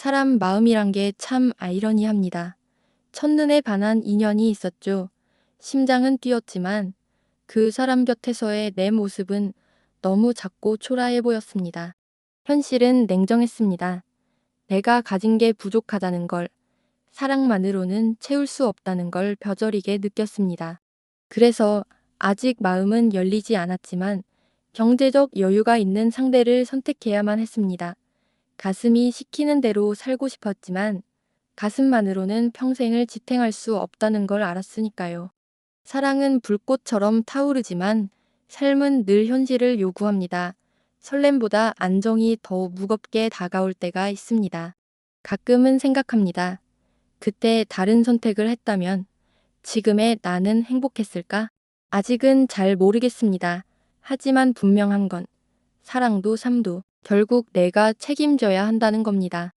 사람 마음이란 게 참 아이러니합니다. 첫눈에 반한 인연이 있었죠. 심장은 뛰었지만 그 사람 곁에서의 내 모습은 너무 작고 초라해 보였습니다. 현실은 냉정했습니다. 내가 가진 게 부족하다는 걸, 사랑만으로는 채울 수 없다는 걸 벼저리게 느꼈습니다. 그래서 아직 마음은 열리지 않았지만 경제적 여유가 있는 상대를 선택해야만 했습니다. 가슴이 시키는 대로 살고 싶었지만 가슴만으로는 평생을 지탱할 수 없다는 걸 알았으니까요. 사랑은 불꽃처럼 타오르지만 삶은 늘 현실을 요구합니다. 설렘보다 안정이 더 무겁게 다가올 때가 있습니다. 가끔은 생각합니다. 그때 다른 선택을 했다면 지금의 나는 행복했을까? 아직은 잘 모르겠습니다. 하지만 분명한 건 사랑도 삶도 결국 내가 책임져야 한다는 겁니다.